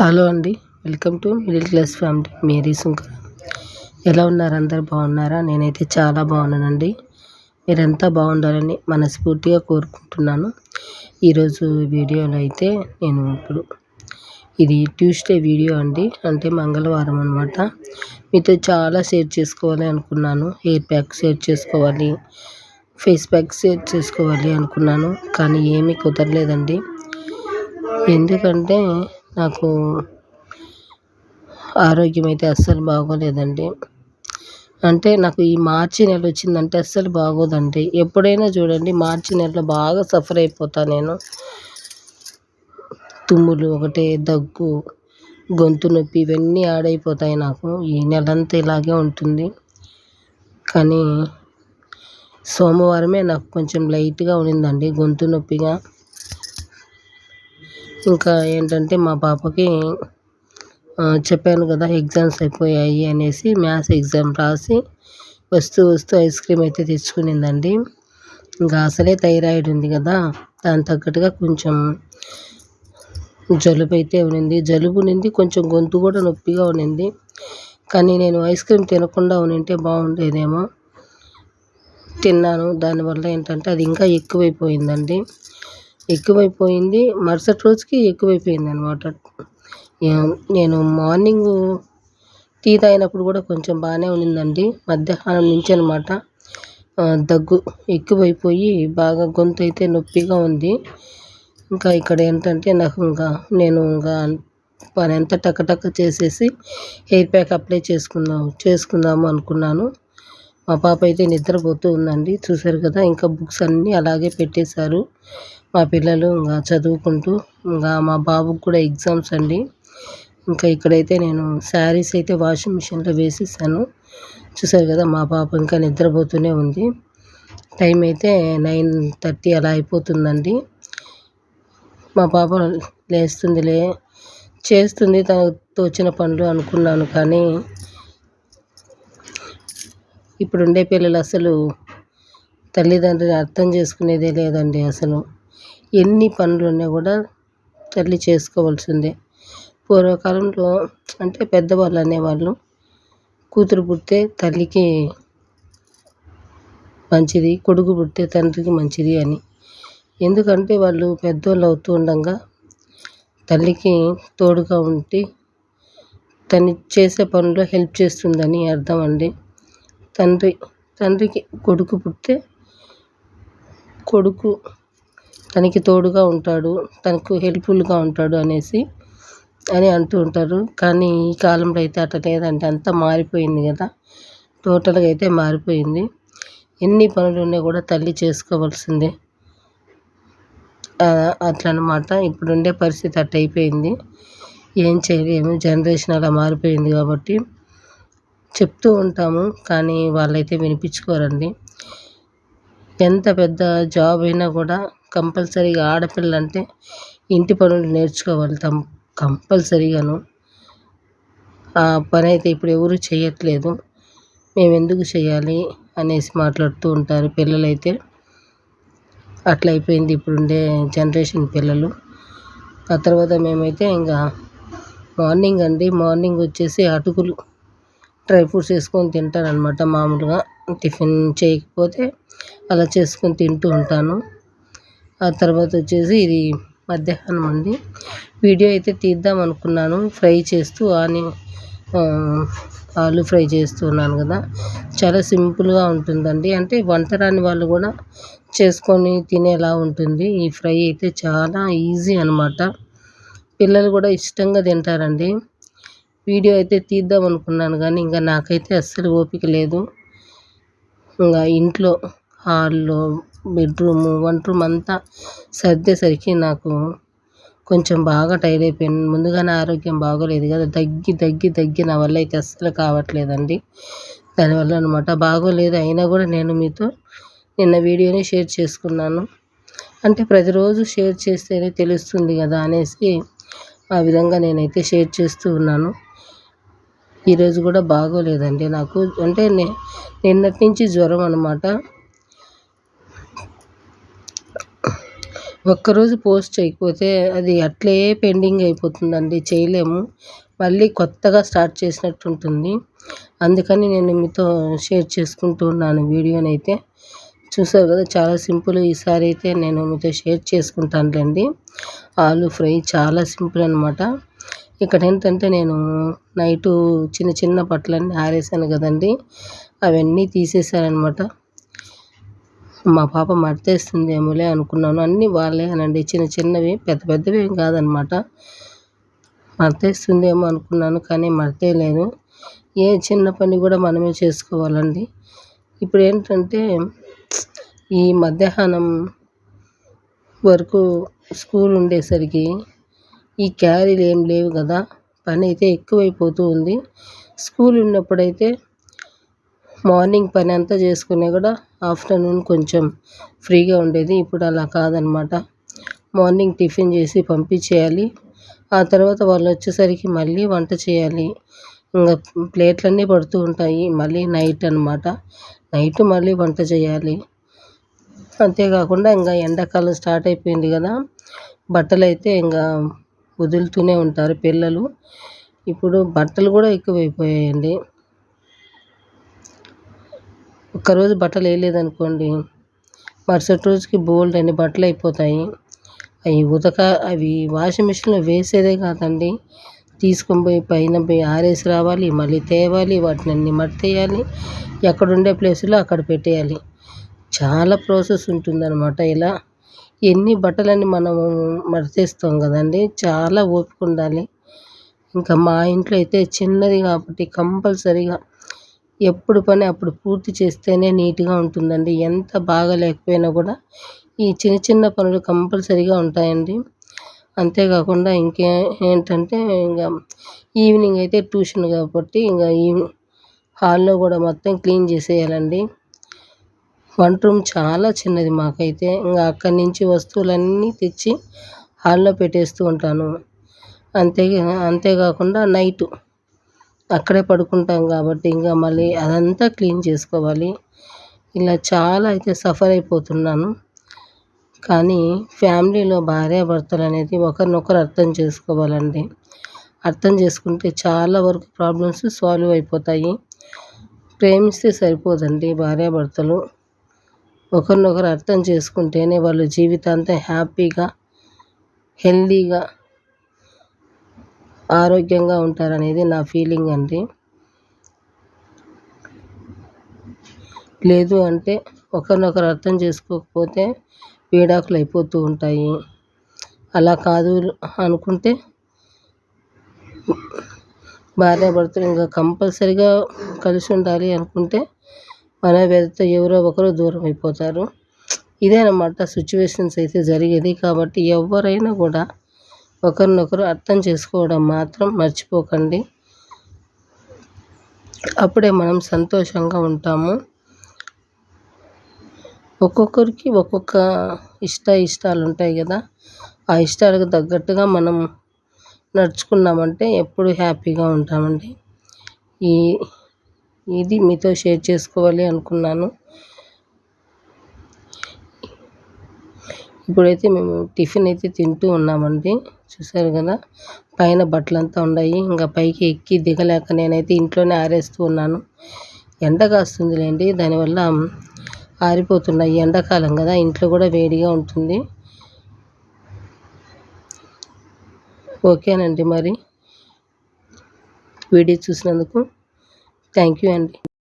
Hello అండి welcome to middle class family. Mary Sunkar ఎలా ఉన్నారు? అందరు బాగున్నారా? నేనైతే చాలా బాగున్నానండి. మీరంతా బాగుండాలని మనస్ఫూర్తిగా కోరుకుంటున్నాను. ఈరోజు వీడియోలో అయితే నేను ఇప్పుడు ఇది ట్యూస్డే వీడియో అండి. అంటే మంగళవారం అనమాట మీతో చాలా షేర్ చేసుకోవాలి అనుకున్నాను. హెయిర్ ప్యాక్ షేర్ చేసుకోవాలి. ఫేస్ ప్యాక్ షేర్ చేసుకోవాలి అనుకున్నాను. కానీ ఏమీ కుదరలేదండి. ఎందుకంటే నాకు ఆరోగ్యం అయితే అస్సలు బాగోలేదండి. అంటే నాకు ఈ మార్చి నెల వచ్చిందంటే అస్సలు బాగోదండి. ఎప్పుడైనా చూడండి మార్చి నెలలో బాగా సఫర్ అయిపోతా నేను. తుమ్ములు ఒకటే దగ్గు గొంతు నొప్పి ఇవన్నీ ఆడైపోతాయి నాకు. ఈ నెలంతా ఇలాగే ఉంటుంది. కానీ సోమవారమే నాకు కొంచెం లైట్గా ఉన్నిందండి గొంతు నొప్పిగా. ఇంకా ఏంటంటే మా పాపకి చెప్పాను కదా ఎగ్జామ్స్ అయిపోయాయి అనేసి మ్యాథ్స్ ఎగ్జామ్ రాసి వస్తూ వస్తూ ఐస్ క్రీమ్ అయితే తెచ్చుకునిందండి. ఇంకా అసలే థైరాయిడ్ ఉంది కదా దాని తగ్గట్టుగా కొంచెం జలుబు అయితే ఉన్నింది జలుబు ఉన్నింది కొంచెం గొంతు కూడా నొప్పిగా ఉన్నింది కానీ నేను ఐస్ క్రీమ్ తినకుండా ఉంటే బాగుండేదేమో. తిన్నాను దానివల్ల ఏంటంటే అది ఇంకా ఎక్కువైపోయిందండి. ఎక్కువైపోయింది. మరుసటి రోజుకి ఎక్కువైపోయింది అనమాట నేను మార్నింగ్ టీ తాగినప్పుడు కూడా కొంచెం బాగానే ఉన్నిందండి మధ్యాహ్నం నుంచి అనమాట దగ్గు ఎక్కువైపోయి బాగా గొంతు అయితే నొప్పిగా ఉంది. ఇంకా ఇక్కడ ఏంటంటే నాకు ఇంకా నేను ఇంకా పని అంతా టక్కటక్క చేసేసి హెయిర్ ప్యాక్ అప్లై చేసుకుందాం చేసుకుందాము అనుకున్నాను. మా పాప అయితే నిద్రపోతూ ఉందండి. చూసారు కదా ఇంకా బుక్స్ అన్నీ అలాగే పెట్టేశారు. మా పిల్లలు ఇంకా చదువుకుంటూ ఇంకా మా బాబుకి కూడా ఎగ్జామ్స్ అండి. ఇంకా ఇక్కడైతే నేను శారీస్ అయితే వాషింగ్ మిషన్లో వేసేసాను. చూసారు కదా మా పాప ఇంకా నిద్రపోతూనే ఉంది. టైం అయితే నైన్ థర్టీ అలా అయిపోతుందండి. మా పాప లేస్తుందిలే చేస్తుంది తనకు తోచిన పనులు అనుకున్నాను కానీ ఇప్పుడుండే పిల్లలు అసలు తల్లిదండ్రులు అర్థం చేసుకునేదే లేదండి అసలు. ఎన్ని పనులు ఉన్నా కూడా తల్లి చేసుకోవాల్సిందే. పూర్వకాలంలో అంటే పెద్దవాళ్ళు అనేవాళ్ళు కూతురు పుడితే తల్లికి మంచిది కొడుకు పుడితే తండ్రికి మంచిది అని. ఎందుకంటే వాళ్ళు పెద్దోళ్ళు అవుతూ ఉండగా తల్లికి తోడుగా ఉండి తను చేసే పనుల్లో హెల్ప్ చేస్తుందని అర్థం అండి. తండ్రి తండ్రికి కొడుకు పుడితే కొడుకు తనకి తోడుగా ఉంటాడు తనకు హెల్ప్ఫుల్గా ఉంటాడు అనేసి అని అంటూ ఉంటారు. కానీ ఈ కాలంలో అయితే అట్లా లేదండి. అంతా మారిపోయింది కదా. టోటల్గా అయితే మారిపోయింది. ఎన్ని పనులు ఉన్నా కూడా తల్లి చేసుకోవాల్సిందే. అట్లనమాట ఇప్పుడుండే పరిస్థితి అట్ట అయిపోయింది. ఏం చేయలేము. జనరేషన్ అలా మారిపోయింది కాబట్టి చెప్తూ ఉంటాము. కానీ వాళ్ళైతే వినిపించుకోరండి. ఎంత పెద్ద జాబ్ అయినా కూడా కంపల్సరీగా ఆడపిల్ల అంటే ఇంటి పనులు నేర్చుకోవాలి తమ్ కంపల్సరీగాను. ఆ పని అయితే ఇప్పుడు ఎవరు చేయట్లేదు మేము ఎందుకు చేయాలి అనేసి మాట్లాడుతూ ఉంటారు పిల్లలైతే. అట్లా అయిపోయింది ఇప్పుడుండే జనరేషన్ పిల్లలు. ఆ తర్వాత మేమైతే ఇంకా మార్నింగ్ అండి. మార్నింగ్ వచ్చేసి అటుకులు డ్రై ఫ్రూట్స్ వేసుకొని తింటారనమాట మామూలుగా. టిఫిన్ చేయకపోతే అలా చేసుకొని తింటూ ఉంటాను. ఆ తర్వాత వచ్చేసి ఇది మధ్యాహ్నం అండి. వీడియో అయితే తీద్దాం అనుకున్నాను. ఫ్రై చేస్తూ ఆని ఆలు ఫ్రై చేస్తున్నాను కదా. చాలా సింపుల్గా ఉంటుందండి. అంటే వంట రాని వాళ్ళు కూడా చేసుకొని తినేలా ఉంటుంది. ఈ ఫ్రై అయితే చాలా ఈజీ అనమాట పిల్లలు కూడా ఇష్టంగా తింటారండి. వీడియో అయితే తీద్దాం అనుకున్నాను కానీ ఇంకా నాకైతే అస్సలు ఓపిక లేదు. ఇంకా ఇంట్లో హాల్లో బెడ్రూము వంట రూమ్ అంతా సర్దేసరికి నాకు కొంచెం బాగా టైర్ అయిపోయాను ముందుగానే ఆరోగ్యం బాగోలేదు కదా. దగ్గి దగ్గి దగ్గి నా వల్ల అయితే అస్సలు కావట్లేదండి. దానివల్ల అనమాట బాగోలేదు. అయినా కూడా నేను మీతో నిన్న వీడియోని షేర్ చేసుకున్నాను. అంటే ప్రతిరోజు షేర్ చేస్తేనే తెలుస్తుంది కదా అనేసి ఆ విధంగా నేనైతే షేర్ చేస్తూ ఉన్నాను. ఈరోజు కూడా బాగోలేదండి నాకు. అంటే నిన్నటి నుంచి జ్వరం అనమాట ఒక్కరోజు పోస్ట్ చేయకపోతే అది అట్లే పెండింగ్ అయిపోతుందండి చేయలేము. మళ్ళీ కొత్తగా స్టార్ట్ చేసినట్టు ఉంటుంది. అందుకని నేను మీతో షేర్ చేసుకుంటూ ఉన్నాను వీడియోనైతే చూసారు కదా చాలా సింపుల్ ఈసారి అయితే నేను మీతో షేర్ చేసుకుంటానులేండి. ఆలు ఫ్రై చాలా సింపుల్ అనమాట ఇక్కడ ఏంటంటే నేను నైటు చిన్న చిన్న బట్టలన్నీ ఆరేసాను కదండి. అవన్నీ తీసేసానమాట మా పాప మడతేస్తుందేమోలే అనుకున్నాను. అన్నీ వాళ్ళే అనండి. చిన్న చిన్నవి పెద్ద పెద్దవి ఏం కాదనమాట మడతేస్తుందేమో అనుకున్నాను కానీ మడతేయలేదు ఏ చిన్న పని కూడా మనమే చేసుకోవాలండి. ఇప్పుడు ఏంటంటే ఈ మధ్యాహ్నం వరకు స్కూల్ ఉండేసరికి ఈ క్యారీలు ఏం లేవు కదా. పని అయితే ఎక్కువైపోతూ ఉంది. స్కూల్ ఉన్నప్పుడైతే మార్నింగ్ పని అంతా చేసుకునే కూడా ఆఫ్టర్నూన్ కొంచెం ఫ్రీగా ఉండేది. ఇప్పుడు అలా కాదనమాట. మార్నింగ్ టిఫిన్ చేసి పంపించేయాలి. ఆ తర్వాత వాళ్ళు వచ్చేసరికి మళ్ళీ వంట చేయాలి. ఇంకా ప్లేట్లన్నీ పడుతూ ఉంటాయి. మళ్ళీ నైట్ అనమాట. నైట్ మళ్ళీ వంట చేయాలి. అంతేకాకుండా ఇంకా ఎండాకాలం స్టార్ట్ అయిపోయింది కదా. బట్టలు అయితే ఇంకా వదులుతూనే ఉంటారు పిల్లలు. ఇప్పుడు బట్టలు కూడా ఎక్కువైపోయాయండి. ఒక్కరోజు బట్టలు వేయలేదనుకోండి మరుసటి రోజుకి బోల్డ్ అన్ని బట్టలు అయిపోతాయి. అవి ఉతక అవి వాషింగ్ మిషన్లో వేసేదే కాదండి. తీసుకొని పోయి పైన పోయి ఆరేసి రావాలి మళ్ళీ తేవాలి వాటిని అన్ని మట్టేయాలి ఎక్కడుండే ప్లేసులో అక్కడ పెట్టేయాలి. చాలా ప్రాసెస్ ఉంటుందన్నమాట ఇలా. ఎన్ని బట్టలని మనము మడతేస్తాం కదండి చాలా ఓపిక ఉండాలి. ఇంకా మా ఇంట్లో అయితే చిన్నది కాబట్టి కంపల్సరీగా ఎప్పుడు పని అప్పుడు పూర్తి చేస్తేనే నీట్గా ఉంటుందండి. ఎంత బాగా లేకపోయినా కూడా ఈ చిన్న చిన్న పనులు కంపల్సరీగా ఉంటాయండి. అంతేకాకుండా ఇంకే ఏంటంటే ఇంకా ఈవినింగ్ అయితే ట్యూషన్ కాబట్టి ఇంకా ఈవినింగ్ హాల్లో కూడా మొత్తం క్లీన్ చేసేయాలండి. వంట రూమ్ చాలా చిన్నది మాకైతే. ఇంకా అక్కడి నుంచి వస్తువులన్నీ తెచ్చి హాల్లో పెట్టేస్తూ ఉంటాను. అంతే అంతేకాకుండా నైట్ అక్కడే పడుకుంటాం కాబట్టి ఇంకా మళ్ళీ అదంతా క్లీన్ చేసుకోవాలి. ఇలా చాలా అయితే సఫర్ అయిపోతున్నాను. కానీ ఫ్యామిలీలో భార్యాభర్తలు అనేది ఒకరినొకరు అర్థం చేసుకోవాలండి. అర్థం చేసుకుంటే చాలా వరకు ప్రాబ్లమ్స్ సాల్వ్ అయిపోతాయి. ప్రేమిస్తే సరిపోదండి భార్యాభర్తలు. ఒకరినొకరు అర్థం చేసుకుంటేనే వాళ్ళు జీవితాంతం హ్యాపీగా హెల్దీగా ఆరోగ్యంగా ఉంటారనేది నా ఫీలింగ్ అండి. లేదు అంటే ఒకరినొకరు అర్థం చేసుకోకపోతే వేడాకులు అయిపోతూ ఉంటాయి. అలా కాదు అనుకుంటే భార్యాభర్తలు ఇంకా కంపల్సరిగా కలిసి ఉండాలి అనుకుంటే మన ఎవరో ఒకరు దూరం అయిపోతారు. ఇదేనమాట సిచ్యువేషన్స్ అయితే జరిగేది. కాబట్టి ఎవరైనా కూడా ఒకరినొకరు అర్థం చేసుకోవడం మాత్రం మర్చిపోకండి. అప్పుడే మనం సంతోషంగా ఉంటాము. ఒక్కొక్కరికి ఒక్కొక్క ఇష్ట ఇష్టాలు ఉంటాయి కదా. ఆ ఇష్టాలకు తగ్గట్టుగా మనం నడుచుకున్నామంటే ఎప్పుడు హ్యాపీగా ఉంటామండి. ఈ ఇది మీతో షేర్ చేసుకోవాలి అనుకున్నాను. ఇప్పుడైతే మేము టిఫిన్ అయితే తింటూ ఉన్నామండి. చూసారు కదా? పైన బట్టలంతా ఉన్నాయి. ఇంకా పైకి ఎక్కి దిగలేక నేనైతే ఇంట్లోనే ఆరేస్తూ ఉన్నాను. ఎండ కాస్తుందిలేండి. దానివల్ల ఆరిపోతున్నాయి. ఎండాకాలం కదా. ఇంట్లో కూడా వేడిగా ఉంటుంది. ఓకేనండి మరి. వీడియో చూసినందుకు థ్యాంక్ యూ అండి